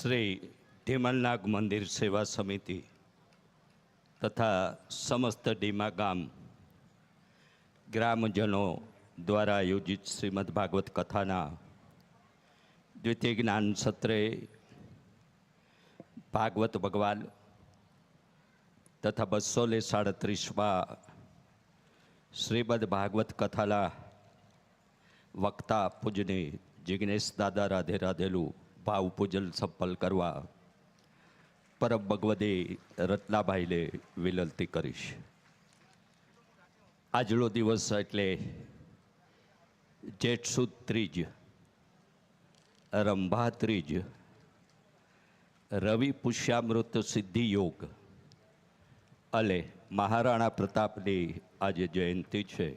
શ્રી ઢીમલનાગ મંદિર સેવા સમિતિ તથા સમસ્ત ડીમા ગામ ગ્રામજનો દ્વારા આયોજિત શ્રીમદ ભાગવત કથાના દ્વિતીય જ્ઞાન સત્રે ભાગવત ભગવાન તથા બસો ને સાડત્રીસમાં શ્રીમદ ભાગવત કથાના વક્તા પૂજની જિજ્ઞેશ દાદા રાધે રાધેલું ભાવ પૂજલ સફળ કરવા પરમ ભગવદે રત્નાભાઈને વિનંતી કરીશ. આજનો દિવસ એટલે જેઠ સુદ ત્રીજ રંભા ત્રીજ રવિ પુષ્યામૃત સિદ્ધિ યોગ અને મહારાણા પ્રતાપની આજે જયંતિ છે.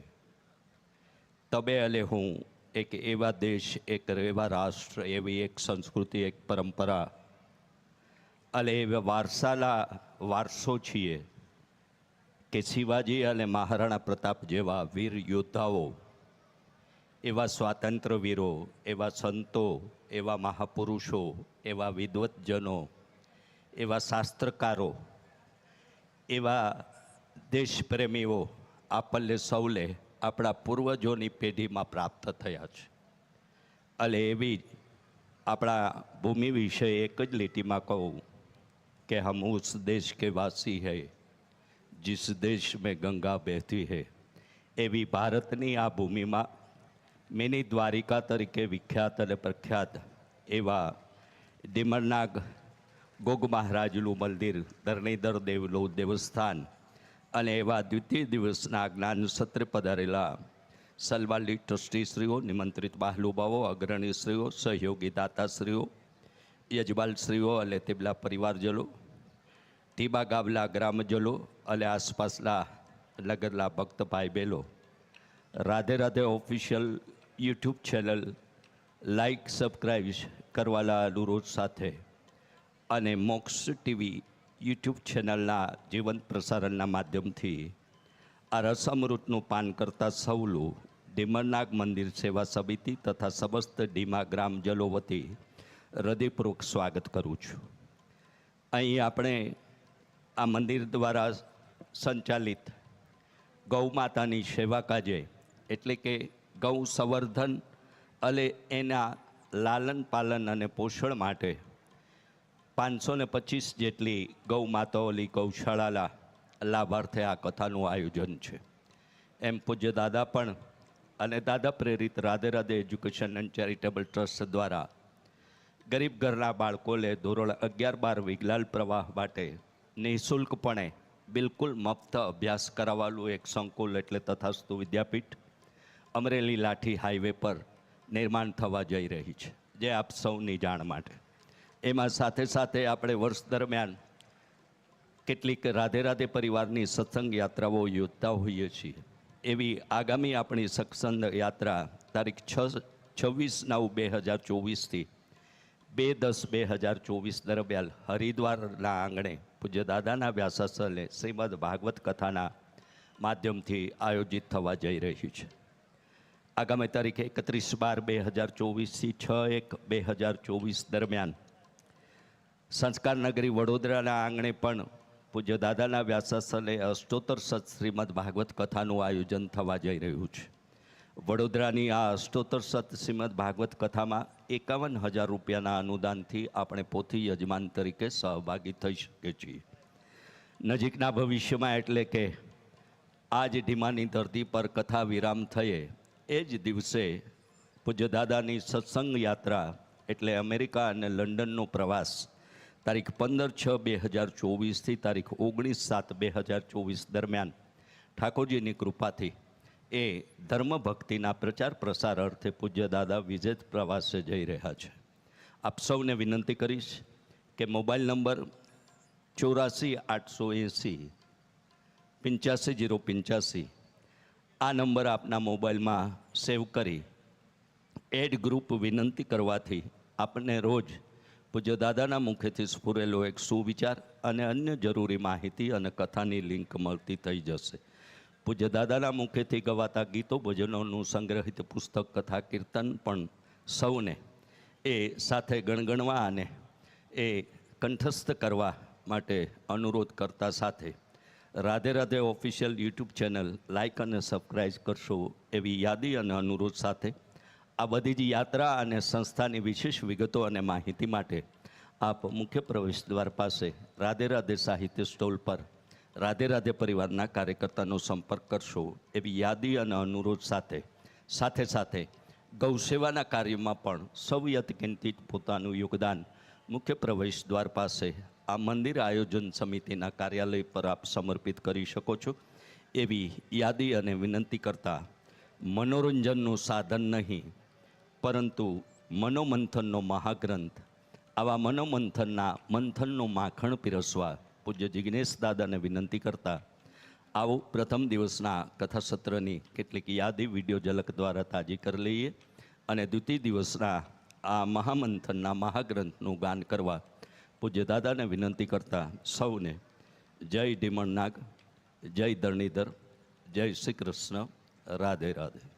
તમે અને હું એક એવા દેશ, એક એવા રાષ્ટ્ર, એવી એક સંસ્કૃતિ, એક પરંપરા. અને એવા વારસાના વારસો છીએ કે શિવાજી અને મહારાણા પ્રતાપ જેવા વીર યોદ્ધાઓ, એવા સ્વાતંત્ર્ય વીરો એવા સંતો, એવા મહાપુરુષો, એવા વિદ્વતજનો, એવા શાસ્ત્રકારો, એવા દેશપ્રેમીઓ આપણને સૌલે આપણા પૂર્વજોની પેઢીમાં પ્રાપ્ત થયા છે. એટલે એવી આપણા ભૂમિ વિશે એક જ લીટીમાં કહું કે હમ ઉસ દેશ કે વાસી હૈ, જિસ દેશ મેં ગંગા બહેતી હૈ. એવી ભારતની આ ભૂમિમાં મિની દ્વારિકા તરીકે વિખ્યાત અને પ્રખ્યાત એવા ડીમરનાગ ગોગ મહારાજનું મંદિર, ધરણીધર દેવલું દેવસ્થાન અને એવા દ્વિતીય દિવસના જ્ઞાન સત્ર પધારેલા સલવાલી ટ્રસ્ટીશ્રીઓ, નિમંત્રિત મહાનુભાવો અગ્રણીશ્રીઓ, સહયોગી દાતાશ્રીઓ યજમાનશ્રીઓ અને તેમના પરિવારજનો, ટીબા ગામના ગ્રામજનો અને આસપાસના નગરના ભક્ત ભાઈ બહેનો Radhe Radhe official YouTube channel like subscribe કરવાના અનુરોધ સાથે અને મોક્ષ ટીવી યુટ્યુબ ચેનલના જીવંત પ્રસારણના માધ્યમથી આ રસમૃતનું પાન કરતા સૌલું ડીમરનાગ મંદિર સેવા સમિતિ તથા સમસ્ત ડીમા ગ્રામજનો વતી હૃદયપૂર્વક સ્વાગત કરું છું. અહીં આપણે આ મંદિર દ્વારા સંચાલિત ગૌમાતાની સેવા કાજે એટલે કે ગૌ સંવર્ધન અને એના લાલન પાલન અને પોષણ માટે પાંચસો ને પચીસ જેટલી ગૌ માતાઓલી ગૌશાળાના લાભાર્થે આ કથાનું આયોજન છે. એમ પૂજ્ય દાદા પણ અને દાદા પ્રેરિત Radhe Radhe education and charitable trust દ્વારા ગરીબ ઘરના બાળકોને ધોરણ અગિયાર બાર વિજ્ઞાન પ્રવાહ માટે નિઃશુલ્કપણે બિલકુલ મફત અભ્યાસ કરાવવાનું એક સંકુલ એટલે તથાસ્તુ વિદ્યાપીઠ અમરેલી લાઠી હાઈવે પર નિર્માણ થવા જઈ રહી છે. જે આપ સૌની જાણ માટે. એમાં સાથે સાથે આપણે વર્ષ દરમિયાન કેટલીક રાધે રાધે પરિવારની સત્સંગ યાત્રાઓ યોજતા હોઈએ છીએ. એવી આગામી આપણી સત્સંગ યાત્રા તારીખ છ, છવ્વીસ નવ બે હજાર ચોવીસથી બે દસ બે હજાર ચોવીસ દરમિયાન હરિદ્વારના આંગણે પૂજ્ય દાદાના વ્યાસાસ્થળને શ્રીમદ ભાગવત કથાના માધ્યમથી આયોજિત થવા જઈ રહ્યું છે. આગામી તારીખ એકત્રીસ બાર બે હજાર ચોવીસથી છ એક બે હજાર ચોવીસ દરમિયાન સંસ્કાર નગરી વડોદરાના આંગણે પણ પૂજ્ય દાદાના વ્યાસાસલે અષ્ટોત્તર સત શ્રીમદ ભાગવત કથાનું આયોજન થવા જઈ રહ્યું છે. વડોદરાની આ અષ્ટોત્તર સત શ્રીમદ ભાગવત કથામાં એકાવન હજાર રૂપિયાના અનુદાનથી આપણે પોથી યજમાન તરીકે સહભાગી થઈ શકીએ છીએ. નજીકના ભવિષ્યમાં એટલે કે આ જ ઢીમાની ધરતી પર કથા વિરામ થયે એ જ દિવસે પૂજ્ય દાદાની સત્સંગ યાત્રા એટલે અમેરિકા અને લંડનનો પ્રવાસ તારીખ પંદર છ બે હજાર ચોવીસથી તારીખ ઓગણીસ સાત બે હજાર ચોવીસ દરમિયાન ઠાકોરજીની કૃપાથી એ ધર્મ ભક્તિના પ્રચાર પ્રસાર અર્થે પૂજ્ય દાદા વિજેત પ્રવાસે જઈ રહ્યા છે. આપ સૌને વિનંતી કરીશ કે મોબાઈલ નંબર ચોરાસી આઠસો એંસી પંચ્યાસી જીરો પંચ્યાસી આ નંબર આપના મોબાઈલમાં સેવ કરી એડ ગ્રુપ વિનંતી કરવાથી આપણને રોજ પૂજ્ય દાદાના મુખેથી સ્ફુરેલો એક સુવિચાર અને અન્ય જરૂરી માહિતી અને કથાની લિંક મળતી થઈ જશે. પૂજ્ય દાદાના મુખેથી ગવાતા ગીતો, ભજનોનું સંગ્રહિત પુસ્તક, કથા, કીર્તન પણ સૌને એ સાથે ગણગણવા અને એ કંઠસ્થ કરવા માટે અનુરોધ કરતા સાથે Radhe Radhe official YouTube channel like અને સબસ્ક્રાઈબ કરશો એવી યાદી અને અનુરોધ સાથે આ બધી જ યાત્રા અને સંસ્થાની વિશેષ વિગતો અને માહિતી માટે આપ મુખ્ય પ્રવેશ દ્વાર પાસે રાધે રાધે સાહિત્ય સ્ટોલ પર રાધે રાધે પરિવારના કાર્યકર્તાનો સંપર્ક કરશો એવી યાદી અને અનુરોધ સાથે. સાથે સાથે ગૌસેવાના કાર્યમાં પણ સૌ યથકિંતિત પોતાનું યોગદાન મુખ્ય પ્રવેશ દ્વાર પાસે આ મંદિર આયોજન સમિતિના કાર્યાલય પર આપ સમર્પિત કરી શકો છો. એવી યાદી અને વિનંતી કરતા મનોરંજનનું સાધન નહીં પરંતુ મનોમંથનનો મહાગ્રંથ, આવા મનોમંથનના મંથનનું માખણ પીરસવા પૂજ્ય જિજ્ઞેશ દાદાને વિનંતી કરતા, આવું પ્રથમ દિવસના કથાસત્રની કેટલીક યાદી વીડિયો ઝલક દ્વારા તાજી કરી લઈએ અને દ્વિતીય દિવસના આ મહામંથનના મહાગ્રંથનું ગાન કરવા પૂજ્ય દાદાને વિનંતી કરતા સૌને જય ઢીમણનાગ જય ધરણીધર, જય શ્રી કૃષ્ણ, રાધે રાધે.